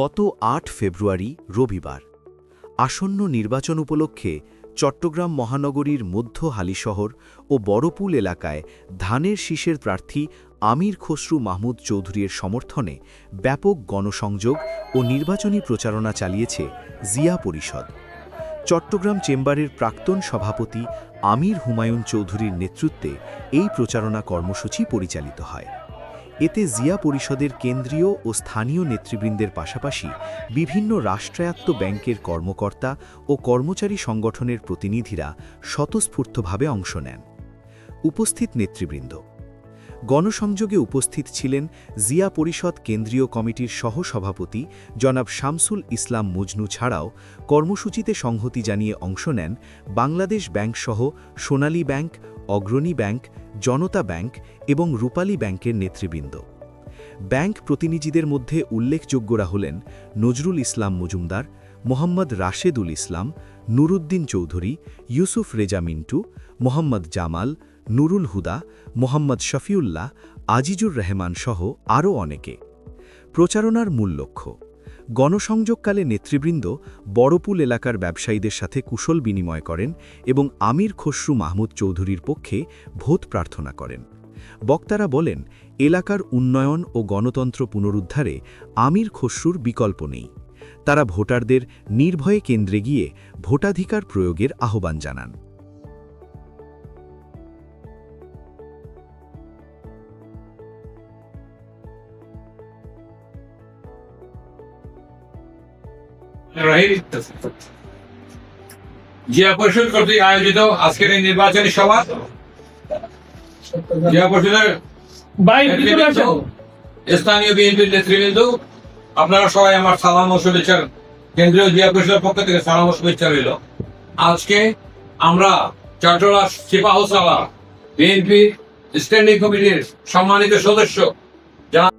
গত আট ফেব্রুয়ারি, রবিবার, আসন্ন নির্বাচন উপলক্ষে চট্টগ্রাম মহানগরীর মধ্য হালিশহর ও বড়পুল এলাকায় ধানের শীষের প্রার্থী আমির খসরু মাহমুদ চৌধুরীর সমর্থনে ব্যাপক গণসংযোগ ও নির্বাচনী প্রচারণা চালিয়েছে জিয়া পরিষদ। চট্টগ্রাম চেম্বারের প্রাক্তন সভাপতি আমির হুমায়ুন চৌধুরীর নেতৃত্বে এই প্রচারণা কর্মসূচি পরিচালিত হয়। এতে জিয়া পরিষদের কেন্দ্রীয় ও স্থানীয় নেতৃবৃন্দের পাশাপাশি বিভিন্ন রাষ্ট্রায়ত্ত ব্যাংকের কর্মকর্তা ও কর্মচারী সংগঠনের প্রতিনিধিরা স্বতঃস্ফূর্তভাবে অংশ নেন। উপস্থিত নেতৃবৃন্দ। গণসংযোগে উপস্থিত ছিলেন জিয়া পরিষদ কেন্দ্রীয় কমিটির সহসভাপতি জনাব শামসুল ইসলাম মজনু ছাড়াও কর্মসূচিতে সংহতি জানিয়ে অংশ নেন Bangladesh ব্যাংকসহ Sonali bank, Agrani bank Janata bank এবং রূপালী ব্যাংকের নেতৃবৃন্দ। ব্যাংক প্রতিনিধিদের মধ্যে উল্লেখযোগ্যরা হলেন নজরুল ইসলাম মজুমদার, মোহাম্মদ রাশেদুল ইসলাম, নুরুদ্দিন চৌধুরী, ইউসুফ রেজা মিন্টু, মোহাম্মদ জামাল, নুরুল হুদা, মোহাম্মদ শফিউল্লাহ, আজিজুর রহমান সহ আরও অনেকে। প্রচারণার মূল লক্ষ্য গণসংযোগকালে নেতৃবৃন্দ বড়পুল এলাকার ব্যবসায়ীদের সাথে কুশল বিনিময় করেন এবং আমির খসরু মাহমুদ চৌধুরীর পক্ষে ভোট প্রার্থনা করেন। বক্তারা বলেন, এলাকার উন্নয়ন ও গণতন্ত্র পুনরুদ্ধারে আমির খসরুর বিকল্প নেই। তারা ভোটারদের নির্ভয়ে কেন্দ্রে গিয়ে ভোটাধিকার প্রয়োগের আহ্বান জানান। জিয়া পরিষদ কর্তৃক আয়োজিত আজকের এই নির্বাচনী সভা। জিয়া পরিষদের স্থানীয় বিএনপির নেতৃবৃন্দ আপনারা সবাই আমার সালাম ও শুভেচ্ছা কেন্দ্রীয় জিয়া পরিষদের পক্ষ থেকে সালাম ও শুভেচ্ছা রইল। আজকে আমরা চট্টলা সিপাহসালা বিএনপি স্ট্যান্ডিং কমিটির সম্মানিত সদস্য যারা